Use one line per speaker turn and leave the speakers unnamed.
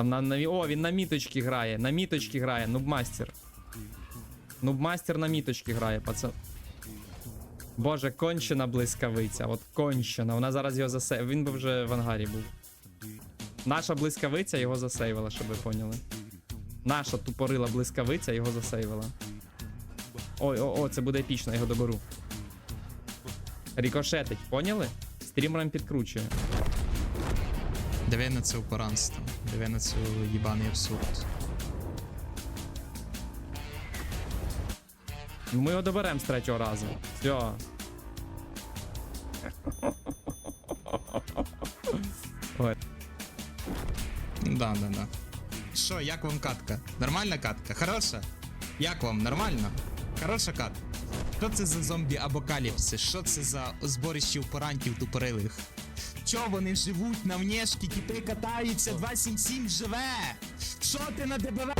Там на, на О, він на міточки грає. На міточки грає, нубмастер. Нубмастер на міточки грає, пацан. Боже, кончена блискавиця. От кончена. Вона зараз його засейвила. Він би вже в ангарі був. Наша блискавиця його засейвила, щоб ви поняли. Наша тупорила блискавиця його засейвила. Ой, о, о, це буде епічно, я його доберу. Рікошетить, поняли? Стрімером підкручує.
Диви на це упоранство. Диви на цю їбаний абсурд.
Ну, Ми його доберемо з третього разу. Все. Ой.
Да, да, да. Що, як вам катка? Нормальна катка? Хороша? Як вам? Нормально? Хороша катка? Що це за зомбі абокаліпсис? Що це за зборище упорантів тупорилих? Чо вони живуть на внешки, кіти катаються, 277 живе? Що ти на ДБВ?